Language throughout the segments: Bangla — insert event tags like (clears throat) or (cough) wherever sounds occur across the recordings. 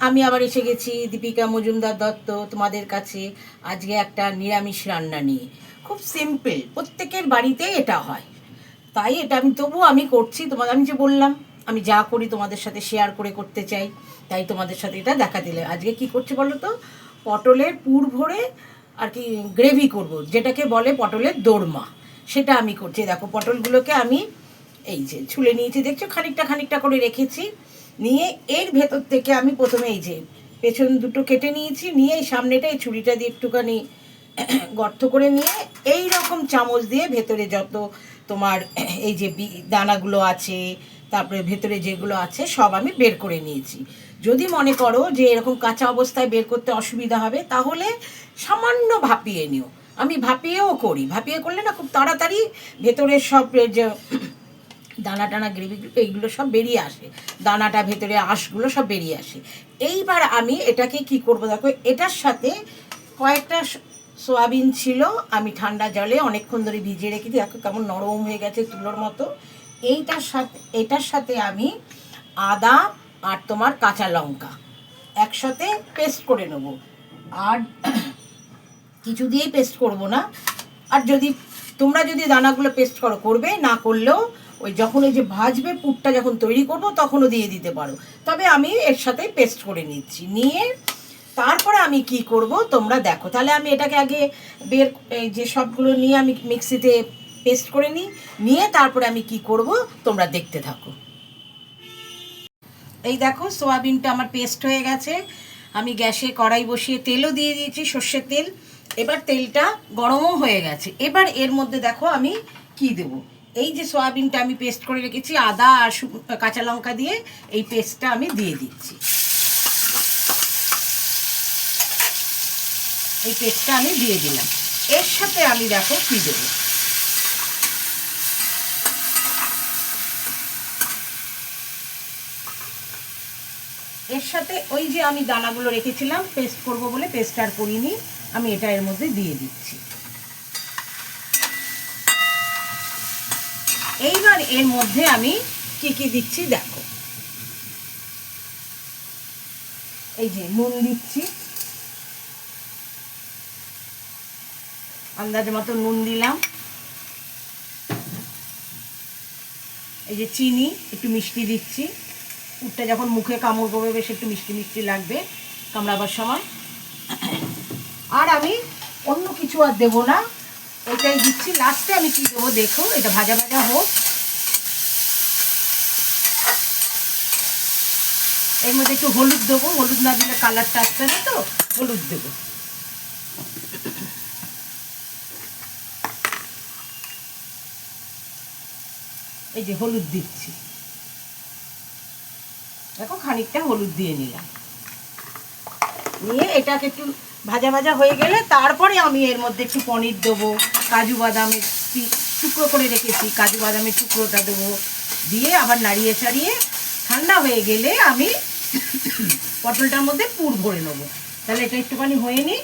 আমি আবার এসে গেছি, দীপিকা মজুমদার দত্ত তোমাদের কাছে। আজকে একটা নিরামিষ রান্না নিয়ে। খুব সিম্পল প্রত্যেকের বাড়িতে এটা হয়। তাই এটা আমি, তবুও আমি করছি, তোমাদের, আমি যে বললাম, আমি যা করি তোমাদের সাথে শেয়ার করে করতে চাই, তাই তোমাদের সাথে এটা দেখা দিলে। আজকে কি করছি বলো তো? পটলের পুর ভরে আর কি গ্রেভি করব, যেটাকে বলে পটলের দোরমা। সেটা আমি করছি। দেখো, পটলগুলোকে আমি এই যে ছুলে নিয়েছি, দেখছ? খানিকটা খানিকটা করে রেখেছি। নিয়ে এর ভেতর থেকে আমি প্রথমে এই যে পেছন দুটো কেটে নিয়েছি, নিয়ে এই সামনেটা এই ছুরিটা দিয়ে একটুখানি (clears throat) গর্ত করে নিয়ে এই রকম চামচ দিয়ে ভেতরে যত তোমার (clears throat) এই যে দানাগুলো আছে, তারপরে ভেতরে যেগুলো আছে সব আমি বের করে নিয়েছি। যদি মনে করো যে এরকম কাঁচা অবস্থায় বের করতে অসুবিধা হবে, তাহলে সামান্য ভাপিয়ে নিও। আমি ভাপিয়েও করি। ভাপিয়ে করলে না খুব তাড়াতাড়ি ভেতরের সব যে (clears throat) দানা টানা গ্রেভি এইগুলো সব বেরিয়ে আসে। দানাটা ভেতরে আঁশগুলো সব বেরিয়ে আসে। এইবার আমি এটাকে কি করব দেখো, এটার সাথে কয়েকটা সোয়াবিন ছিল, আমি ঠান্ডা জলে অনেকক্ষণ ধরে ভিজিয়ে রেখেছি দেখো কেমন নরম হয়ে গেছে তুলোর মতো। এইটার সাথে এটার সাথে আমি আদা আর তোমার কাঁচা লঙ্কা একসাথে পেস্ট করে নেব। আর (clears throat) কিছু দিয়েই পেস্ট করব না। আর যদি তোমরা যদি দানাগুলো পেস্ট করো, করবে, না করলেও ওই যখন ওই যে ভাজবে, পুরটা যখন তৈরি করব, তখনও দিয়ে দিতে পারো। তবে আমি এর সাথে পেস্ট করে নিচ্ছি। নিয়ে তারপরে আমি কি করব, তোমরা দেখো। তাহলে আমি এটাকে আগে বের, এই যে সবগুলো নিয়ে আমি মিক্সিতে পেস্ট করে নিই। নিয়ে তারপরে আমি কি করব, তোমরা দেখতে থাকো। এই দেখো সোয়াবিনটা আমার পেস্ট হয়ে গেছে। আমি গ্যাসে কড়াই বসিয়ে তেলও দিয়ে দিয়েছি, সর্ষের তেল। এবার তেলটা গরমও হয়ে গেছে। এবার এর মধ্যে দেখো আমি কি দেব? এই যে সোয়াবিনটা আমি পেস্ট করে রেখেছি, আদা আর কাঁচা লঙ্কা দিয়ে এই পেস্টটা আমি দিয়ে দিচ্ছি। এই পেস্টটা আমি দিয়ে দিলাম। এর সাথে আমি দেখো কি দেবো? এর সাথে ওই যে আমি দানাগুলো রেখেছিলাম পেস্ট করব বলে পেস্ট আর করিনি। আমি এটা এর মধ্যে দিয়ে দিচ্ছি। এইবার এর মধ্যে আমি কি কি দিচ্ছি দেখো। এই যে নুন দিচ্ছি। আন্দাজ মতো নুন দিলাম। এই যে চিনি, একটু মিষ্টি দিচ্ছি। উটটা যখন মুখে কামড় পড়বে বেশ একটু মিষ্টি মিষ্টি লাগবে কামড়াবার সময়। আর আমি অন্য কিছু আর দেবো না। এটাই দিচ্ছি। লাস্টে আমি কি দেবো দেখো, এটা ভাজা ভাজা হোক। এর মধ্যে একটু হলুদ দেবো। হলুদ না দিলে কালারটা আসবে না তো, হলুদ দেবো। এই যে হলুদ দিচ্ছি। দেখো, খানিকটা হলুদ দিয়ে নিলাম। নিয়ে এটাকে একটু ভাজা ভাজা হয়ে গেলে তারপরে আমি এর মধ্যে একটু পনির দেবো, কাজু বাদামের টুকরো করে রেখেছি, কাজু বাদামের টুকরোটা দেবো। দিয়ে আবার নাড়িয়ে ছাড়িয়ে ঠান্ডা হয়ে গেলে আমি পটলটার মধ্যে পুর ভরে নেব। তাহলে এটা একটুখানি হয়ে নি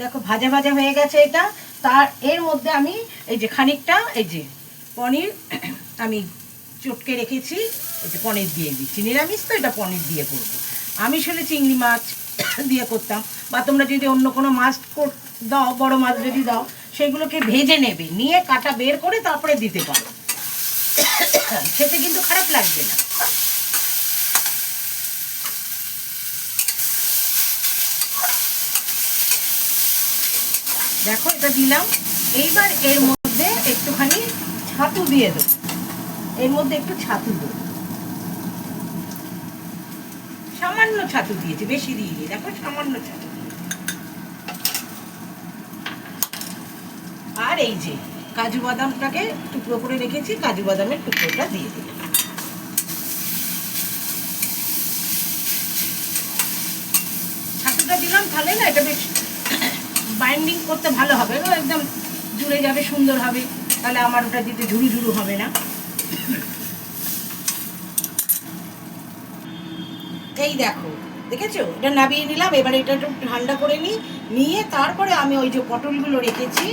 দেখো, ভাজা ভাজা হয়ে গেছে এটা। তার, এর মধ্যে আমি এই যে খানিকটা, এই যে পনির আমি চটকে রেখেছি, এই যে পনির দিয়ে দিচ্ছি। নিরামিষ তো এটা পনির দিয়ে করব। আমি শুনে চিংড়ি মাছ দিয়ে করতাম। বা তোমরা যদি অন্য কোনো মাছ দাও, বড় মাছ যদি দাও, সেগুলোকে ভেজে নেবে, নিয়ে কাটা বের করে তারপরে দিতে পারো। খেতে কিন্তু খারাপ লাগবে না। দেখো, এটা দিলাম। এইবার এর মধ্যে একটুখানি ছাতু দিয়ে দেবো। এর মধ্যে একটু ছাতু দেবো। সামান্য ছাতু দিয়েছি, বেশি দিইনি, দেখো সামান্য ছাতু। আর এই যে কাজু বাদামটাকে টুকরো করে রেখেছি, কাজু বাদামের টুকরোটা দিয়ে দিলাম। ছাতুটা দিলাম তাহলে না, এটা বেশ বাইন্ডিং করতে ভালো হবে, একদম জুড়ে যাবে, সুন্দর হবে, তাহলে আমার ওটা দিতে ঝুরু ঝুরু হবে না। এই দেখো, দেখেছ? এটা নাবিয়ে নিলাম, এবার এটা একটু ঠান্ডা করে নিই, নিয়ে তারপরে আমি ওই যে পটলগুলো রেখেছি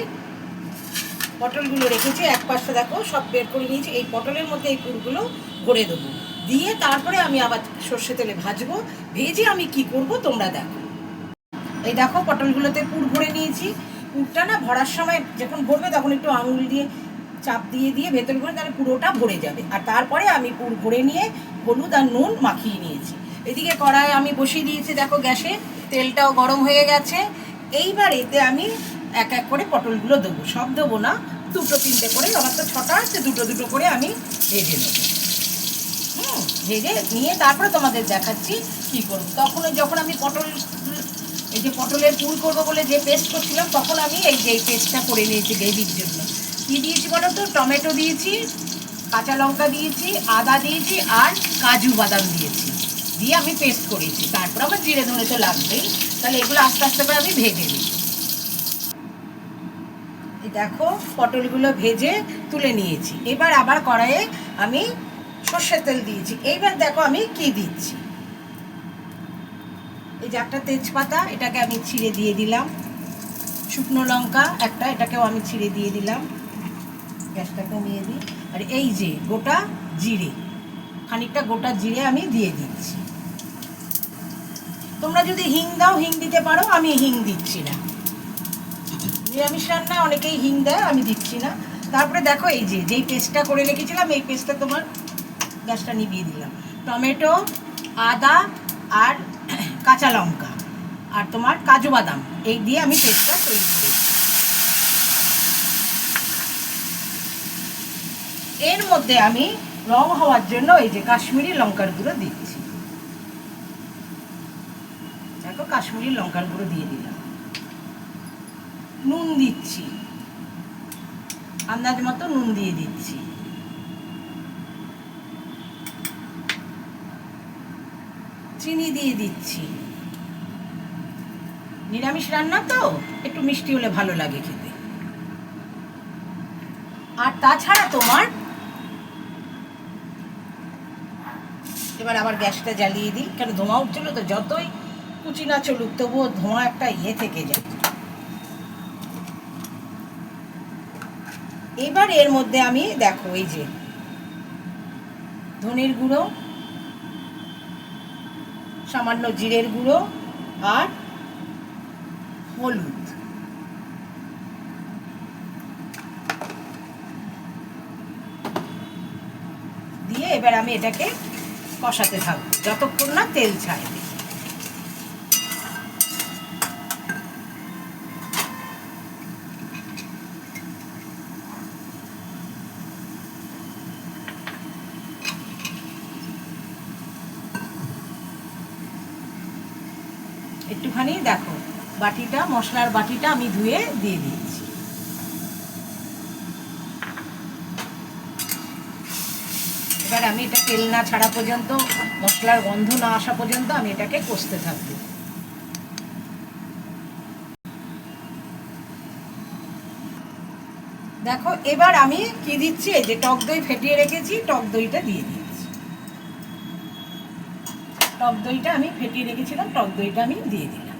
পটলগুলো রেখেছি, এক পাশে দেখো, সব বের করে নিয়েছি, এই পটলের মধ্যে এই পুরগুলো ভরে দেবো। দিয়ে তারপরে আমি আবার সর্ষে তেলে ভাজবো, ভেজে আমি কি করব তোমরা দেখো। এই দেখো, পটলগুলোতে পুর ভরে নিয়েছি। পুরটা না ভরার সময় যখন ভরবে তখন একটু আঙুল দিয়ে চাপ দিয়ে দিয়ে ভেতর করে তাহলে পুরোটা ভরে যাবে। আর তারপরে আমি পুর ভরে নিয়ে হলুদ আর নুন মাখিয়ে নিয়েছি। এদিকে কড়াই আমি বসিয়ে দিয়েছি, দেখো গ্যাসে, তেলটাও গরম হয়ে গেছে। এইবার এতে আমি এক এক করে পটলগুলো দেবো। সব দেবো না, দুটো তিনটে করে, আমার তো ছটা আছে, দুটো দুটো করে আমি ভেজে নেব। হুম, ভেজে নিয়ে তারপরে তোমাদের দেখাচ্ছি কি করব। তখন যখন আমি পটল, এই যে পটলের পুর করব বলে যে পেস্ট করছিলাম, তখন আমি এই যে এই পেস্টটা করে নিয়েছি গ্রেভির জন্য। কী দিয়েছি বলো তো? টমেটো দিয়েছি, কাঁচা লঙ্কা দিয়েছি, আদা দিয়েছি আর কাজু বাদাম দিয়েছি। দিয়ে আমি পেস্ট করেছি। তারপর আমার জিরে ধরে তো লাগবেই। তাহলে এগুলো আস্তে আস্তে করে আমি ভেজে নিই। দেখো, পটলগুলো ভেজে তুলে নিয়েছি। এবার আবার কড়াইয়ে আমি সর্ষের তেল দিয়েছি। এইবার দেখো আমি কি দিচ্ছি। এই যে একটা তেজপাতা, এটাকে আমি ছিঁড়ে দিয়ে দিলাম। শুকনো লঙ্কা একটা, এটাকেও আমি ছিঁড়ে দিয়ে দিলাম। গ্যাসটা কমিয়ে দিই। আর এই যে গোটা জিরে, খানিকটা গোটা জিরে আমি দিয়ে দিচ্ছি। তোমরা যদি হিং দাও, হিং দিতে পারো, আমি হিং দিচ্ছি না। নিরামিষ রান্নায় অনেকেই হিং দেয়, আমি দিচ্ছি না। তারপরে দেখো এই যে, যেই পেস্টটা করে রেখেছিলাম, এই পেস্টটা তোমার গ্যাসটা নিভিয়ে দিলাম। টমেটো, আদা আর কাঁচা লঙ্কা আর তোমার কাজু বাদাম, এই দিয়ে আমি পেস্টটা তৈরি করেছি। এর মধ্যে আমি রং হওয়ার জন্য এই যে কাশ্মীরি লঙ্কার গুঁড়ো দিচ্ছি দেখো কাশ্মীরি লঙ্কার গুঁড়ো দিয়ে দিলাম। নুন দিচ্ছি। আন্দাজ মতো নুন দিয়ে দিচ্ছি। চিনি দিয়ে দিচ্ছি। নিরামিষ রান্না তো, একটু মিষ্টি হলে ভালো লাগে খেতে। আর তাছাড়া তোমার? এবার আবার গ্যাসটা জ্বালিয়ে দিই, কেন ধোঁয়া উঠছিল তো যতই কুচি না চলুক, তবুও ধোঁয়া একটা ইয়ে থেকে যায়। এবার এর মধ্যে আমি দেখো, এই যে ধনের গুঁড়ো, সামান্য জিরের গুঁড়ো আর হলুদ। দিয়ে এবার আমি এটাকে কষাতে থাকব, যতক্ষণ না তেল ছাড়বে। একটুখানি দেখো, বাটিটা, মশলার বাটিটা আমি ধুয়ে দিয়ে দিয়েছি। এবার আমি এটা তেল না ছাড়া পর্যন্ত, মশলার গন্ধ না আসা পর্যন্ত আমি এটাকে কষতে থাকব। দেখো, এবার আমি কি দিচ্ছি? এই যে টক দই ফেটিয়ে রেখেছি, টক দইটা দিয়ে দিচ্ছি। টক দইটা আমি ফেটিয়ে রেখেছিলাম, টক দইটা আমি দিয়ে দিলাম।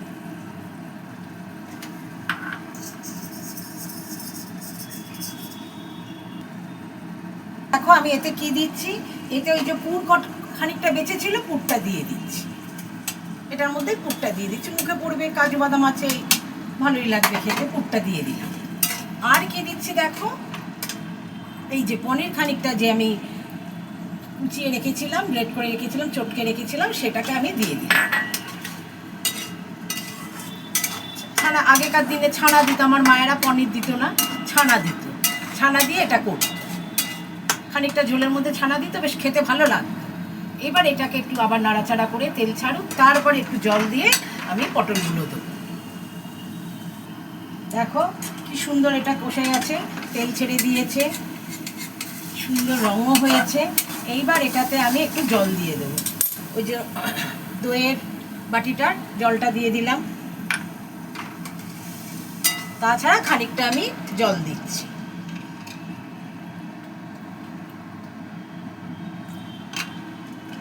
দেখো আমি এতে কি দিচ্ছি? এতে ওই যে পুর কট খানিকটা বেঁচে ছিল, পুরটা দিয়ে দিচ্ছি। এটার মধ্যে পুরটা দিয়ে দিচ্ছি। মুখে পড়বে, কাজু বাদাম আছে, ভালোই লাগবে খেতে, পুরটা দিয়ে দিলাম। আর কি দিচ্ছি দেখো? এই যে পনির খানিকটা যে আমি কুচিয়ে রেখেছিলাম, ব্লেড করে রেখেছিলাম, চটকে রেখেছিলাম, সেটাকে আমি দিয়ে দিলাম। ছানা, আগেকার দিনে ছানা দিত, আমার মায়েরা পনির দিত না, ছানা দিত। ছানা দিয়ে এটা করত। খানিকটা ঝোলের মধ্যে ছানা দিত, বেশ খেতে ভালো লাগতো। এবার এটাকে একটু আবার নাড়াচাড়া করে তেল ছাড়ুক, তারপর একটু জল দিয়ে আমি পটলগুলো দেবো। দেখো, কি সুন্দর এটা কষে গেছে, তেল ছেড়ে দিয়েছে, সুন্দর রঙও হয়েছে। এইবার এটাতে আমি একটু জল দিয়ে দেবো। ওই যে দইয়ের বাটিটার জলটা দিয়ে দিলাম। তাছাড়া খানিকটা আমি জল দিচ্ছি।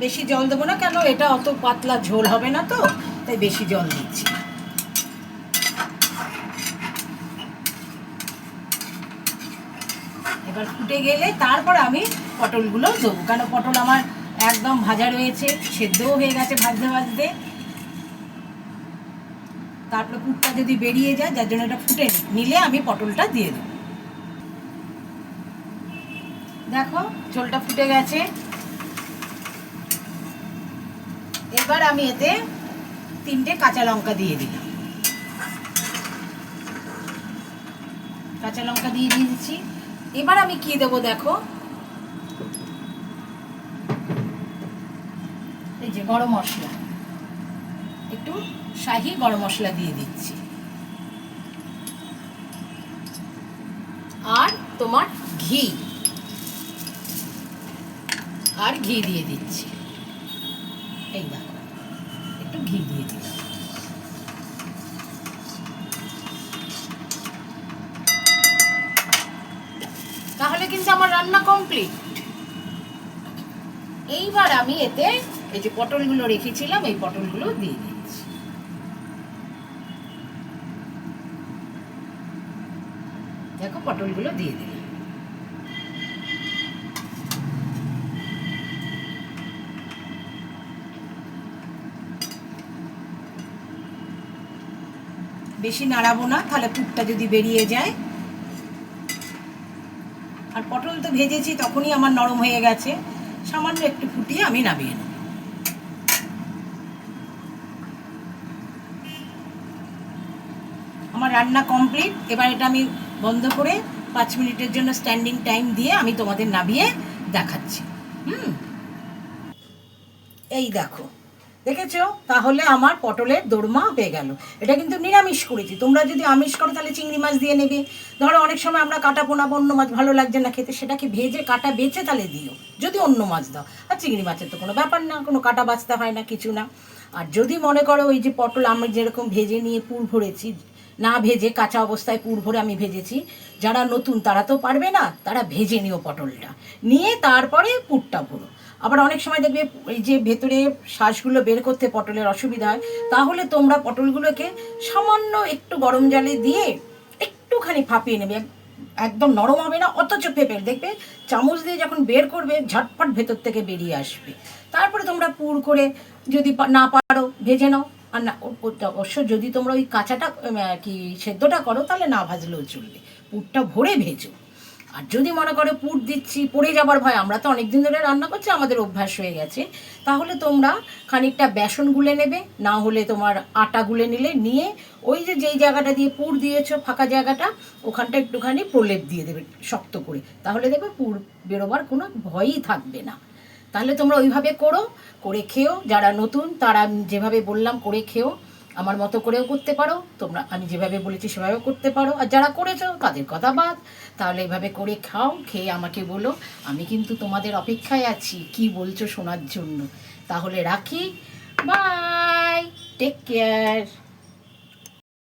বেশি জল দেবো না, কেন এটা অত পাতলা ঝোল হবে না তো, তাই বেশি জল দিচ্ছি। এবার ফুটে গেলে তারপর আমি পটলগুলো দেবো। কেন পটল আমার একদম ভাজা রয়েছে, সেদ্ধও হয়ে গেছে ভাজতে ভাজতে। তারপরে পুরটা যদি বেরিয়ে যায়, যার জন্য এটা ফুটে নিলে আমি পটলটা দিয়ে দেবো। দেখো, ঝোলটা ফুটে গেছে। এবার আমি এতে তিনটে কাঁচা লঙ্কা দিয়ে দিলাম। কাঁচা লঙ্কা দিয়ে দিয়েছি। এবার আমি কি দেবো দেখো? এই যে গরম মশলা। একটু শাহি গরম মশলা দিয়ে দিচ্ছি। আর তোমার ঘি। আর ঘি দিয়ে দিচ্ছি। এই দেখো, একটু ঘি দিয়ে দিলাম তাহলে কিন্তু আমার রান্না কমপ্লিট এইবার আমি এতে এই যে পটলগুলো রেখেছিলাম, এই পটলগুলো দিয়ে দিচ্ছি। দেখো, পটলগুলো দিয়ে দিলাম। বেশি নাড়াবো না, তাহলে পুরটা যদি বেরিয়ে যায়। আর পটল তো ভেজেছি, তখনই আমার নরম হয়ে গেছে। সামান্য একটু ফুটিয়ে আমি নামিয়ে নেব। আমার রান্না কমপ্লিট। এবার এটা আমি বন্ধ করে পাঁচ মিনিটের জন্য স্ট্যান্ডিং টাইম দিয়ে আমি তোমাদের নামিয়ে দেখাচ্ছি। হুম? এই দেখো। দেখেছ? তাহলে আমার পটলের দোরমা হয়ে গেল। এটা কিন্তু নিরামিষ করেছি। তোমরা যদি আমিষ করো, তাহলে চিংড়ি মাছ দিয়ে নেবে। ধরো, অনেক সময় আমরা কাটা পোনা অন্য মাছ ভালো লাগছে না খেতে, সেটাকে ভেজে, কাটা বেছে তাহলে দিও। যদি অন্য মাছ দাও। আর চিংড়ি মাছের তো কোনো ব্যাপার না, কোনো কাটা বাছতে হয় না, কিছু না। আর যদি মনে করো ওই যে পটল আমি যেরকম ভেজে নিয়ে পুর ভরেছি, না ভেজে কাঁচা অবস্থায় পুর ভরে আমি ভেজেছি, যারা নতুন তারা তো পারবে না, তারা ভেজে নিও পটলটা। নিয়ে তারপরে পুরটা ভরো। আবার অনেক সময় দেখবে এই যে ভেতরে শ্বাসগুলো বের করতে পটলের অসুবিধা হয়, তাহলে তোমরা পটলগুলোকে সামান্য একটু গরম জলে দিয়ে একটুখানি ফাঁপিয়ে নেবে। একদম নরম হবে না, অথচ পেঁপে দেখবে চামচ দিয়ে যখন বের করবে, ঝটপট ভেতর থেকে বেরিয়ে আসবে। তারপরে তোমরা পুর করে যদি না পারো, ভেজে নাও। আর না অবশ্য যদি তোমরা ওই কাঁচাটা কি সেদ্ধটা করো, তাহলে না ভাজলেও চলবে। পুরটা ভরে ভেজো। আর যদি মনে করো পুর দিচ্ছি, পড়ে যাবার ভয়, আমরা তো অনেকদিন ধরে রান্না করছি, আমাদের অভ্যাস হয়ে গেছে। তাহলে তোমরা খানিকটা বেসন গুলে নেবে, না হলে তোমার আটা গুলে নিলে, নিয়ে ওই যে যেই জায়গাটা দিয়ে পুর দিয়েছ, ফাঁকা জায়গাটা, ওখানটা একটুখানি প্রলেপ দিয়ে দেবে, শক্ত করে। তাহলে দেখবে পুর বেরোবার কোনো ভয়ই থাকবে না। তাহলে তোমরা ওইভাবে করো, করে খেও, যারা নতুন, তারা যেভাবে বললাম, করে খেও। আমার মতো করেও করতে পারো, তোমরা আমি যেভাবে বলেছি সেভাবেও করতে পারো। আর যারা করেছ, তাদের কথা বাদ। তাহলে এভাবে করে খাও, খেয়ে আমাকে বলো, আমি কিন্তু তোমাদের অপেক্ষায় আছি, কি বলছো শোনার জন্য। তাহলে রাখি। Bye take care